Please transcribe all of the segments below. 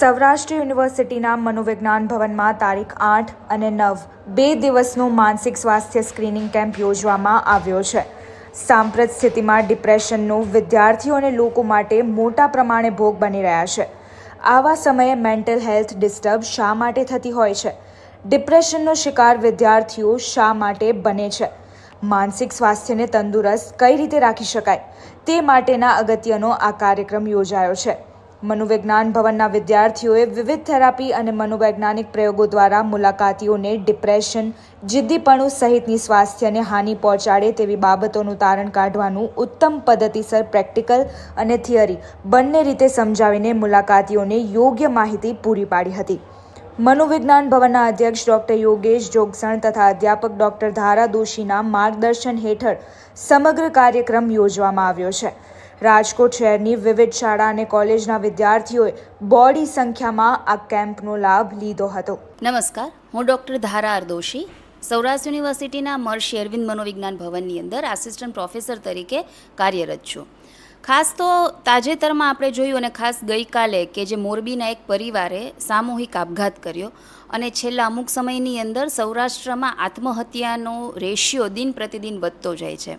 સૌરાષ્ટ્ર યુનિવર્સિટીના મનોવિજ્ઞાન ભવનમાં તારીખ આઠ અને નવ, બે દિવસનો માનસિક સ્વાસ્થ્ય સ્ક્રીનિંગ કેમ્પ યોજવામાં આવ્યો છે. સાંપ્રત સ્થિતિમાં ડિપ્રેશનનો વિદ્યાર્થીઓ અને લોકો માટે મોટા પ્રમાણે ભોગ બની રહ્યા છે. આવા સમયે મેન્ટલ હેલ્થ ડિસ્ટર્બ શા માટે થતી હોય છે? ડિપ્રેશનનો શિકાર વિદ્યાર્થીઓ શા માટે બને છે? માનસિક સ્વાસ્થ્યને તંદુરસ્ત કઈ રીતે રાખી શકાય? તે માટેના અગત્યનો આ કાર્યક્રમ યોજાયો છે. મનોવિજ્ઞાન ભવનના વિદ્યાર્થીઓએ વિવિધ થેરાપી અને મનોવૈજ્ઞાનિક પ્રયોગો દ્વારા મુલાકાતીઓને ડિપ્રેશન, જિદ્દીપણું સહિતની સ્વાસ્થ્યને હાનિ પહોંચાડે તેવી બાબતોનું તારણ કાઢવાનું ઉત્તમ પદ્ધતિસર પ્રેક્ટિકલ અને થિયરી બંને રીતે સમજાવીને મુલાકાતીઓને યોગ્ય માહિતી પૂરી પાડી હતી. મનોવિજ્ઞાન ભવનના અધ્યક્ષ ડોક્ટર યોગેશ જોગસણ તથા અધ્યાપક ડોક્ટર ધારા દોશીના માર્ગદર્શન હેઠળ સમગ્ર કાર્યક્રમ યોજવામાં આવ્યો છે. રાજકોટ શહેરની વિવિધ શાળા અને કોલેજના વિદ્યાર્થીઓએ બોડી સંખ્યામાં આ કેમ્પનો લાભ લીધો હતો. નમસ્કાર, હું ડૉક્ટર ધારા અરદોશી સૌરાષ્ટ્ર યુનિવર્સિટીના મહર્ષિ અરવિંદ મનોવિજ્ઞાન ભવનની અંદર આસિસ્ટન્ટ પ્રોફેસર તરીકે કાર્યરત છું. ખાસ તો તાજેતરમાં આપણે જોયું અને ખાસ ગઈકાલે કે જે મોરબીના એક પરિવારે સામૂહિક આપઘાત કર્યો અને છેલ્લા અમુક સમયની અંદર સૌરાષ્ટ્રમાં આત્મહત્યાનો રેશિયો દિન પ્રતિદિન વધતો જાય છે.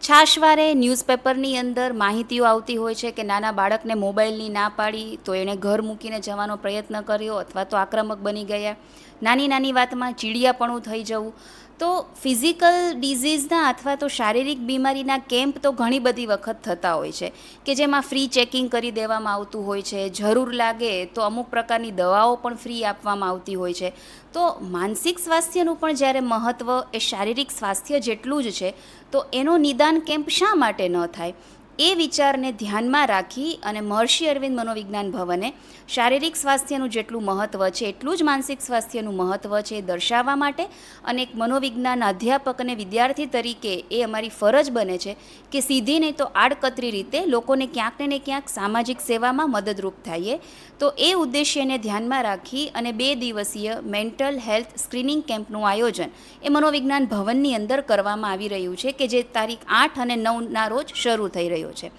છાશવારે ન્યૂઝપેપરની અંદર માહિતીઓ આવતી હોય છે કે નાના બાળકને મોબાઈલની ના પાડી તો એણે ઘર મૂકીને જવાનો પ્રયત્ન કર્યો અથવા તો આક્રમક બની ગયા. નાની નાની વાતમાં ચીડિયાપણું થઈ જવું. તો ફિઝિકલ ડિઝીઝના અથવા તો શારીરિક બીમારીના કેમ્પ તો ઘણી બધી વખત થતા હોય છે કે જેમાં ફ્રી ચેકિંગ કરી દેવામાં આવતું હોય છે, જરૂર લાગે તો અમુક પ્રકારની દવાઓ પણ ફ્રી આપવામાં આવતી હોય છે. તો માનસિક સ્વાસ્થ્યનું પણ જ્યારે મહત્ત્વ એ શારીરિક સ્વાસ્થ્ય જેટલું જ છે, તો એનો નિદાન કેમ્પ શા માટે ન થાય? એ વિચારને ધ્યાનમાં રાખી અને મહર્ષિ અરવિંદ મનોવિજ્ઞાન ભવને શારીરિક સ્વાસ્થ્યનું જેટલું મહત્ત્વ છે, એટલું જ માનસિક સ્વાસ્થ્યનું મહત્ત્વ છે દર્શાવવા માટે અને એક મનોવિજ્ઞાન અધ્યાપક અને વિદ્યાર્થી તરીકે એ અમારી ફરજ બને છે કે સીધી નહીં તો આડકતરી રીતે લોકોને ક્યાંક ને ક્યાંક સામાજિક સેવામાં મદદરૂપ થઈએ તો એ ઉદ્દેશ્યને ધ્યાનમાં રાખી અને બે દિવસીય મેન્ટલ હેલ્થ સ્ક્રીનિંગ કેમ્પનું આયોજન એ મનોવિજ્ઞાન ભવનની અંદર કરવામાં આવી રહ્યું છે કે જે તારીખ આઠ અને નવના રોજ શરૂ થઈ રહ્યો છે.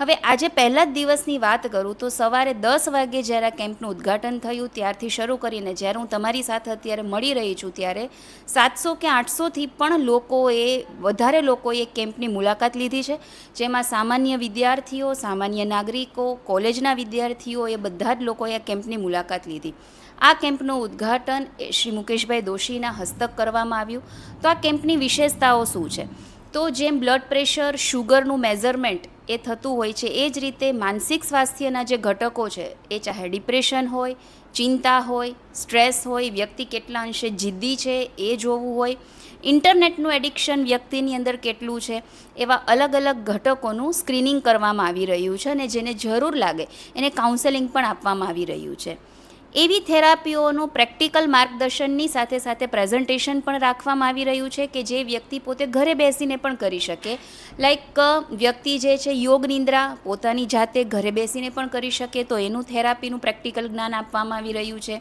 હવે આજે પહેલા જ દિવસની વાત કરું તો સવારે દસ વાગે જ્યારે કેમ્પનું ઉદ્ઘાટન થયું, ત્યારથી શરૂ કરીને જ્યારે હું તમારી સાથે અત્યારે મળી રહી છું ત્યારે સાતસો કે આઠસોથી પણ લોકોએ, વધારે લોકોએ કેમ્પની મુલાકાત લીધી છે. જેમાં સામાન્ય વિદ્યાર્થીઓ, સામાન્ય નાગરિકો, કોલેજના વિદ્યાર્થીઓ એ બધા જ લોકોએ કેમ્પની મુલાકાત લીધી. આ કેમ્પનું ઉદ્ઘાટન શ્રી મુકેશભાઈ દોશીના હસ્તક કરવામાં આવ્યું. તો આ કેમ્પની વિશેષતાઓ શું છે? તો જેમ બ્લડ પ્રેશર, શુગરનું મેઝરમેન્ટ એ થતું હોય છે. એ જ રીતે માનસિક સ્વાસ્થ્યના જે ઘટકો છે, એ ચાહે ડિપ્રેશન હોય, ચિંતા હોય, સ્ટ્રેસ હોય, વ્યક્તિ કેટલા અંશે જિદ્દી છે, એ જોવું હોય. ઇન્ટરનેટનું એડિક્શન વ્યક્તિની અંદર કેટલું છે, એવા અલગ અલગ ઘટકોનું સ્ક્રીનિંગ કરવામાં આવી રહ્યું છે અને જેને જરૂર લાગે એને કાઉન્સેલિંગ પણ આપવામાં આવી રહ્યું છે. એવી થેરાપીઓનું પ્રેક્ટિકલ માર્ગદર્શનની સાથે સાથે પ્રેઝન્ટેશન પણ રાખવામાં આવી રહ્યું છે કે જે વ્યક્તિ પોતે ઘરે બેસીને પણ કરી શકે. લાઈક વ્યક્તિ જે છે યોગ નિંદ્રા પોતાની જાતે ઘરે બેસીને પણ કરી શકે તો એનું થેરાપીનું પ્રેક્ટિકલ જ્ઞાન આપવામાં આવી રહ્યું છે.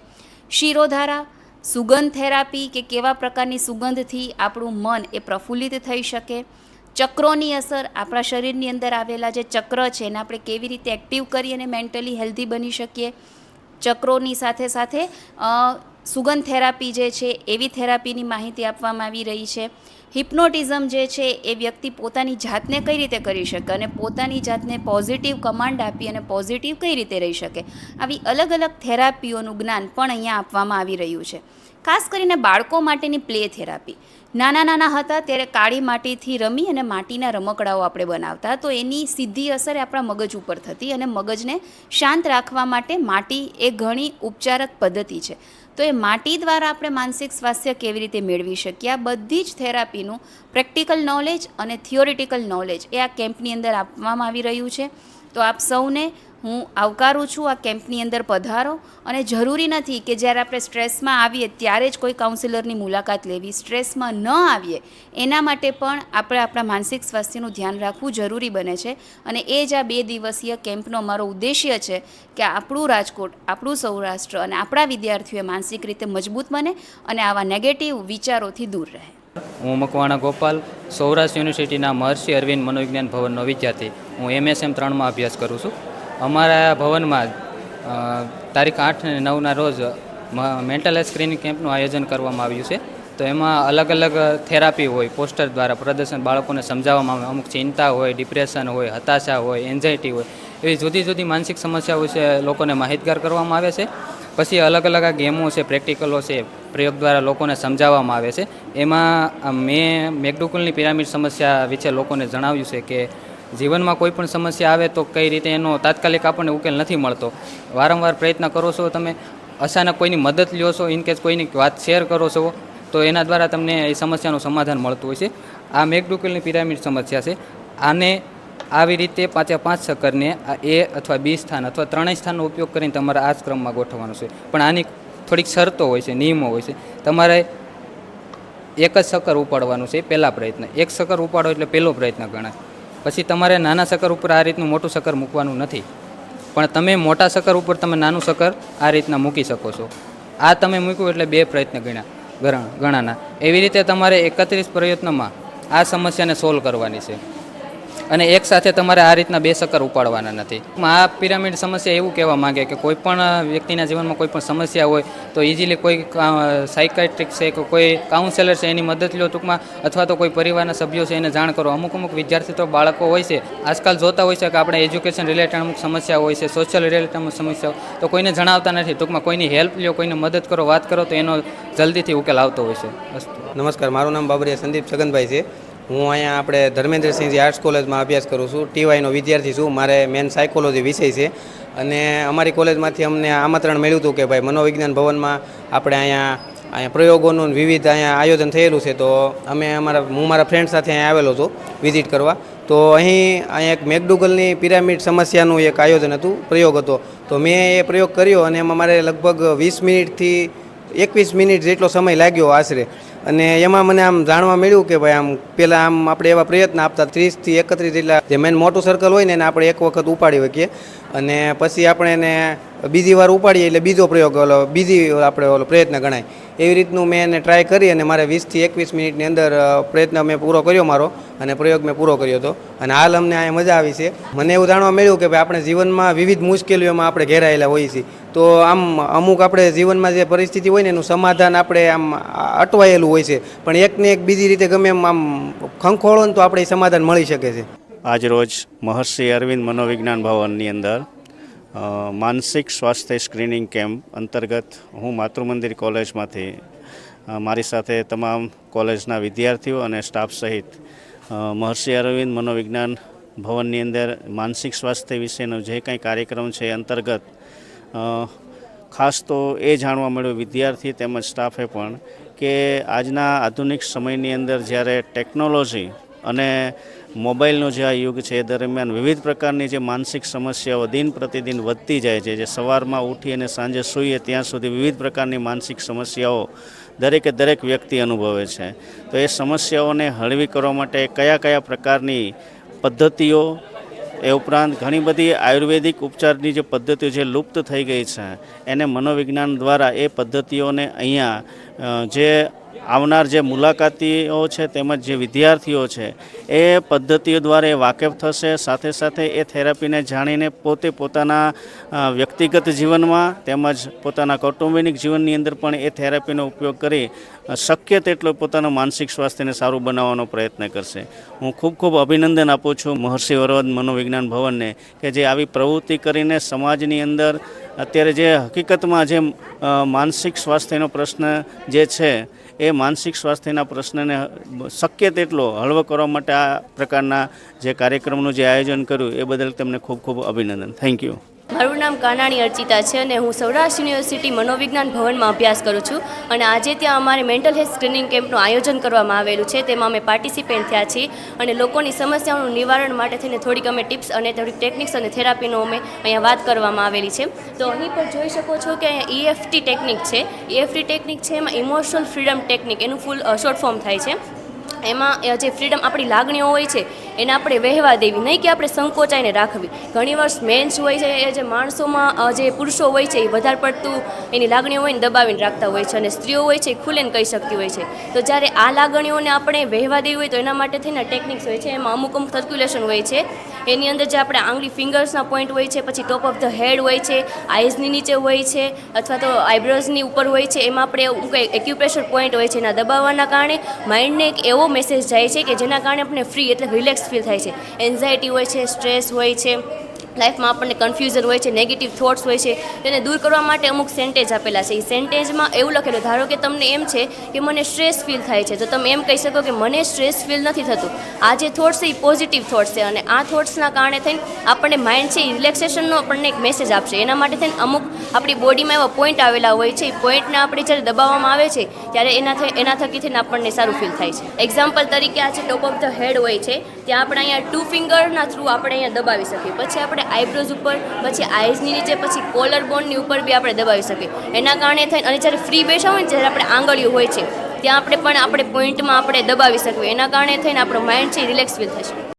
શિરોધારા, સુગંધ થેરાપી કે કેવા પ્રકારની સુગંધથી આપણું મન એ પ્રફુલ્લિત થઈ શકે. ચક્રોની અસર આપણા શરીરની અંદર આવેલા જે ચક્ર છે એને આપણે કેવી રીતે એક્ટિવ કરી અને મેન્ટલી હેલ્ધી બની શકીએ. ચક્રોની સાથે સાથે સુગંધ થેરાપી જે છે, એવી થેરાપીની માહિતી આપવામાં આવી રહી છે. હિપ્નોટિઝમ જે છે, એ વ્યક્તિ પોતાની જાતને કઈ રીતે કરી શકે અને પોતાની જાતને પોઝિટિવ કમાન્ડ આપી અને પોઝિટિવ કઈ રીતે રહી શકે. આવી અલગ અલગ થેરાપીઓનું જ્ઞાન પણ અહીંયા આપવામાં આવી રહ્યું છે. ખાસ કરીને બાળકો માટેની પ્લે થેરાપી. નાના નાના હતા ત્યારે કાળી માટીથી રમી અને માટીના રમકડાઓ આપણે બનાવતા. તો એની સીધી અસર આપણા મગજ ઉપર થતી અને મગજને શાંત રાખવા માટે માટી એ ઘણી ઉપચારક પદ્ધતિ છે. તો એ માટી દ્વારા આપણે માનસિક સ્વાસ્થ્ય કેવી રીતે મેળવી શકીએ? આ બધી જ થેરાપીનું પ્રેક્ટિકલ નોલેજ અને થિયોરિટિકલ નોલેજ એ આ કેમ્પની અંદર આપવામાં આવી રહ્યું છે. તો આપ સૌને હું આવકારું છું આ કેમ્પની અંદર પધારો અને જરૂરી નથી કે જ્યારે આપણે સ્ટ્રેસમાં આવીએ ત્યારે જ કોઈ કાઉન્સિલરની મુલાકાત લેવી, સ્ટ્રેસમાં ન આવીએ, એના માટે પણ આપણે આપણા માનસિક સ્વાસ્થ્યનું ધ્યાન રાખવું જરૂરી બને છે. અને એ જ આ બે દિવસીય કેમ્પનો અમારો ઉદ્દેશ્ય છે કે આપણું રાજકોટ, આપણું સૌરાષ્ટ્ર અને આપણા વિદ્યાર્થીઓ માનસિક રીતે મજબૂત બને અને આવા નેગેટિવ વિચારોથી દૂર રહે. હું મકવાણા ગોપાલ, સૌરાષ્ટ્ર યુનિવર્સિટીના મહર્ષિ અરવિંદ મનોવિજ્ઞાન ભવનનો વિદ્યાર્થી. હું એમએસએમ ત્રણમાં અભ્યાસ કરું છું. અમારા ભવનમાં તારીખ આઠ અને નવના રોજ મેન્ટલ હેલ્થ સ્ક્રીનિંગ કેમ્પનું આયોજન કરવામાં આવ્યું છે. તો એમાં અલગ અલગ થેરાપી હોય પોસ્ટર દ્વારા પ્રદર્શન બાળકોને સમજાવવામાં આવે. અમુક ચિંતા હોય ડિપ્રેશન હોય, હતાશા હોય એન્ઝાયટી હોય, એવી જુદી જુદી માનસિક સમસ્યાઓ વિશે લોકોને માહિતગાર કરવામાં આવે છે. પછી અલગ અલગ આ ગેમો છે, પ્રેક્ટિકલો છે, પ્રયોગ દ્વારા લોકોને સમજાવવામાં આવે છે. એમાં મેં મેગડુકુલની પિરામિડ સમસ્યા વિશે લોકોને જણાવ્યું છે કે જીવનમાં કોઈ પણ સમસ્યા આવે તો કઈ રીતે એનો તાત્કાલિક આપણને ઉકેલ નથી મળતો. વારંવાર પ્રયત્ન કરો છો તમે, અચાનક કોઈની મદદ લ્યો છો ઇનકેસ કોઈની વાત શેર કરો છો, તો એના દ્વારા તમને એ સમસ્યાનું સમાધાન મળતું હોય છે. આ મેઘડુકેલની પિરામિડ સમસ્યા છે. આને આવી રીતે પાંચે પાંચ ચક્કરને આ એ અથવા બી સ્થાન અથવા ત્રણેય સ્થાનનો ઉપયોગ કરીને તમારે આ જ ક્રમમાં ગોઠવવાનું છે. પણ આની થોડીક શરતો હોય છે, નિયમો હોય છે. તમારે એક જ સકર ઉપાડવાનું છે પહેલા પ્રયત્ન. એક સકર ઉપાડો એટલે પહેલો પ્રયત્ન ગણાય. પછી તમારે નાના સકર ઉપર આ રીતનું મોટું સકર મૂકવાનું નથી. પણ તમે મોટા સકર ઉપર તમે નાનું સકર આ રીતના મૂકી શકો છો. આ તમે મૂક્યું એટલે બે પ્રયત્ન ગણ્યા, ગણ, ગણાના. એવી રીતે તમારે એકત્રીસ પ્રયત્નમાં આ સમસ્યાને સોલ્વ કરવાની છે. અને એક સાથે તમારે આ રીતના બે સકર ઉપાડવાના નથી. આ પિરામિડ સમસ્યા એવું કહેવા માંગે કે કોઈ પણ વ્યક્તિના જીવનમાં કોઈ પણ સમસ્યા હોય, તો ઇઝીલી કોઈ સાયકાટ્રિક છે કે કોઈ કાઉન્સેલર છે એની મદદ લો ટૂંકમાં, અથવા તો કોઈ પરિવારના સભ્યો છે એને જાણ કરો. અમુક અમુક વિદ્યાર્થી તો બાળકો હોય છે. આજકાલ જોતા હોય છે કે આપણે એજ્યુકેશન રિલેટેડ અમુક સમસ્યા હોય છે સોશિયલ રિલેટેડ અમુક સમસ્યાઓ તો કોઈને જણાવતા નથી. ટૂંકમાં કોઈની હેલ્પ લ્યો કોઈને મદદ કરો, વાત કરો, તો એનો જલ્દીથી ઉકેલ આવતો હોય છે. નમસ્કાર, મારું નામ બાબરિયા સંદીપ છગનભાઈ છે. હું અહીંયા આપણે ધર્મેન્દ્રસિંહજી આર્ટ્સ કોલેજમાં અભ્યાસ કરું છું. ટીવાયનો વિદ્યાર્થી છું. મારે મેન સાયકોલોજી વિષય છે. અને અમારી કોલેજમાંથી અમને આમંત્રણ મળ્યું હતું કે ભાઈ મનોવિજ્ઞાન ભવનમાં આપણે અહીંયા અહીંયા પ્રયોગોનું વિવિધ અહીંયા આયોજન થયેલું છે. તો અમે અમારા, હું મારા ફ્રેન્ડ સાથે અહીંયા આવેલો હતો વિઝિટ કરવા. તો અહીં અહીંયા એક મેકડુગલની પિરામિડ સમસ્યાનું એક આયોજન હતું, પ્રયોગ હતો. તો મેં એ પ્રયોગ કર્યો અને એમાં મારે લગભગ વીસ મિનિટથી એકવીસ મિનિટ જેટલો સમય લાગ્યો આશરે. અને એમાં મને આમ જાણવા મળ્યું કે ભાઈ આમ પહેલાં આમ આપણે એવા પ્રયત્ન આપતા ત્રીસથી એકત્રીસ જેટલા જે મેન મોટું સર્કલ હોય ને એને આપણે એક વખત ઉપાડી શકીએ. અને પછી આપણે એને બીજી વાર ઉપાડીએ એટલે બીજો પ્રયોગ ઓલો, બીજી આપણે ઓલો પ્રયત્ન ગણાય. એવી રીતનું મેં એને ટ્રાય કરી અને મારે વીસથી એકવીસ મિનિટની અંદર પ્રયત્ન મેં પૂરો કર્યો મારો અને પ્રયોગ મેં પૂરો કર્યો હતો. અને હાલ અમને અહીંયા મજા આવી છે. મને એવું જાણવા મળ્યું કે ભાઈ આપણે જીવનમાં વિવિધ મુશ્કેલીઓમાં આપણે ઘેરાયેલા હોઈએ છીએ. તો આમ અમુક આપણે જીવનમાં જે પરિસ્થિતિ હોય ને એનું સમાધાન આપણે આમ અટવાયેલું હોય છે. પણ એકને એક બીજી રીતે ગમે એમ આમ ખંખોળો ને તો આપણે સમાધાન મળી શકે છે. આજ રોજ મહર્ષિ અરવિંદ મનોવિજ્ઞાન ભવનની અંદર માનસિક સ્વાસ્થ્ય સ્ક્રીનિંગ કેમ્પ અંતર્ગત હું માતૃમંદિર કોલેજમાંથી મારી સાથે તમામ કોલેજના વિદ્યાર્થીઓ અને સ્ટાફ સહિત મહર્ષિ અરવિંદ મનોવિજ્ઞાન ભવનની અંદર માનસિક સ્વાસ્થ્ય વિશેનો જે કંઈ કાર્યક્રમ છે અંતર્ગત ખાસ તો એ જાણવા મળ્યું વિદ્યાર્થી તેમજ સ્ટાફે પણ કે આજના આધુનિક સમયની અંદર જ્યારે ટેકનોલોજી અને મોબાઈલનો જે આ યુગ છે એ દરમિયાન વિવિધ પ્રકારની જે માનસિક સમસ્યાઓ દિન પ્રતિદિન વધતી જાય છે, જે સવારમાં ઉઠી અને સાંજે સૂઈએ ત્યાં સુધી વિવિધ પ્રકારની માનસિક સમસ્યાઓ દરેકે દરેક વ્યક્તિ અનુભવે છે. તો એ સમસ્યાઓને હળવી કરવા માટે કયા કયા પ્રકારની પદ્ધતિઓ એ ઉપરાંત ઘણી બધી આયુર્વેદિક ઉપચારની જે પદ્ધતિઓ જે લુપ્ત થઈ ગઈ છે. એને મનોવિજ્ઞાન દ્વારા એ પદ્ધતિઓને અહીંયા જે આવનાર જે મુલાકાતીઓ છે તેમજ જે વિદ્યાર્થીઓ છે, એ પદ્ધતિઓ દ્વારા એ વાકેફ થશે. સાથે સાથે એ થેરાપીને જાણીને પોતે પોતાના વ્યક્તિગત જીવનમાં તેમજ પોતાના કૌટુંબિક જીવનની અંદર પણ એ થેરાપીનો ઉપયોગ કરી શક્ય તેટલો પોતાના માનસિક સ્વાસ્થ્યને સારું બનાવવાનો પ્રયત્ન કરશે. હું ખૂબ ખૂબ અભિનંદન આપું છું મહર્ષિ વરવદ મનોવિજ્ઞાન ભવનને કે જે આવી પ્રવૃત્તિ કરીને સમાજની અંદર અત્યારે જે હકીકતમાં જે માનસિક સ્વાસ્થ્યનો પ્રશ્ન જે છે, એ માનસિક સ્વાસ્થ્યના પ્રશ્નને શક્ય તેટલો હળવો કરવા માટે આ પ્રકારના જે કાર્યક્રમનું જે આયોજન કર્યું, એ બદલ તેમને ખૂબ ખૂબ અભિનંદન. થેન્ક યુ મારું નામ કાનાણી અર્ચિતા છે અને હું સૌરાષ્ટ્ર યુનિવર્સિટી મનોવિજ્ઞાન ભવનમાં અભ્યાસ કરું છું અને આજે ત્યાં અમારે મેન્ટલ હેલ્થ સ્ક્રીનિંગ કેમ્પનું આયોજન કરવામાં આવેલું છે. તેમાં અમે પાર્ટિસિપેન્ટ થયા છીએ અને લોકોની સમસ્યાઓનું નિવારણ માટે થઈને થોડીક અમે ટિપ્સ અને થોડીક ટેકનિક્સ અને થેરાપીનો અમે અહીંયા વાત કરવામાં આવેલી છે. તો અહીં પર જોઈ શકો છો કે અહીંયા ઈએફટી ટેકનિક છે. ઈએફટી ટેકનિક છે એમાં ઇમોશનલ ફ્રીડમ ટેકનિક એનું ફૂલ શોર્ટ ફોર્મ થાય છે. એમાં જે ફ્રીડમ આપણી લાગણીઓ હોય છે એને આપણે વહેવા દેવી, નહીં કે આપણે સંકોચાઈને રાખવી. ઘણીવાર મેન્સ હોય છે, એ જે માણસોમાં જે પુરુષો હોય છે, એ વધારે પડતું એની લાગણીઓ હોય ને દબાવીને રાખતા હોય છે અને સ્ત્રીઓ હોય છે, એ ખુલ્લેને કહી શકતી હોય છે. તો જ્યારે આ લાગણીઓને આપણે વહેવા દેવી હોય તો એના માટે થઈને ટેકનિક્સ હોય છે, એમાં અમુક અમુક સર્ક્યુલેશન હોય છે. એની અંદર જે આપણે આંગળી ફિંગર્સના પોઈન્ટ હોય છે, પછી ટોપ ઓફ ધ હેડ હોય છે આઈઝની નીચે હોય છે, અથવા તો આઈબ્રોઝની ઉપર હોય છે, એમાં આપણે એવું કંઈ એક્યુપ્રેશર પોઈન્ટ હોય છે, એના દબાવવાના કારણે માઇન્ડને એક એવો મેસેજ જાય છે કે જેના કારણે આપણે ફ્રી એટલે રિલેક્સ ફીલ થાય છે. એન્ઝાયટી હોય છે સ્ટ્રેસ હોય છે લાઈફમાં આપણને કન્ફ્યુઝન હોય છે નેગેટિવ થોટ્સ હોય છે તેને દૂર કરવા માટે અમુક સેન્ટેજ આપેલા છે. એ સેન્ટેજમાં એવું લખેલું, ધારો કે તમને એમ છે કે મને સ્ટ્રેસ ફીલ થાય છે. તો તમે એમ કહી શકો કે મને સ્ટ્રેસ ફીલ નથી થતું. આ જે થોટ્સ છે એ પોઝિટિવ થોટ્સ છે અને આ થોટ્સના કારણે થઈને આપણને માઇન્ડ છે એ રિલેક્સેશનનો આપણને એક મેસેજ આપશે. એના માટે થઈને અમુક આપણી બોડીમાં એવા પોઈન્ટ આવેલા હોય છે એ પોઈન્ટને આપણે જ્યારે દબાવવામાં આવે છે, ત્યારે એના એના થકી થઈને આપણને સારું ફીલ થાય છે. એક્ઝામ્પલ તરીકે આ છે ટોપ ઓફ ધ હેડ હોય છે, ત્યાં આપણે અહીંયા ટુ ફિંગરના થ્રુ આપણે અહીંયા દબાવી શકીએ. પછી આપણે આઈબ્રોઝ ઉપર, પછી આઈઝની નીચે, પછી કોલર બોનની ઉપર બી આપણે દબાવી શકીએ. એના કારણે થઈને અને જ્યારે ફ્રી બેઠા હોય ને જ્યારે આપણે આંગળીઓ હોય છે, ત્યાં આપણે પણ આપણે પોઈન્ટમાં આપણે દબાવી શકીએ. એના કારણે થઈને આપણો માઇન્ડ છે રિલેક્સ ફીલ થશે.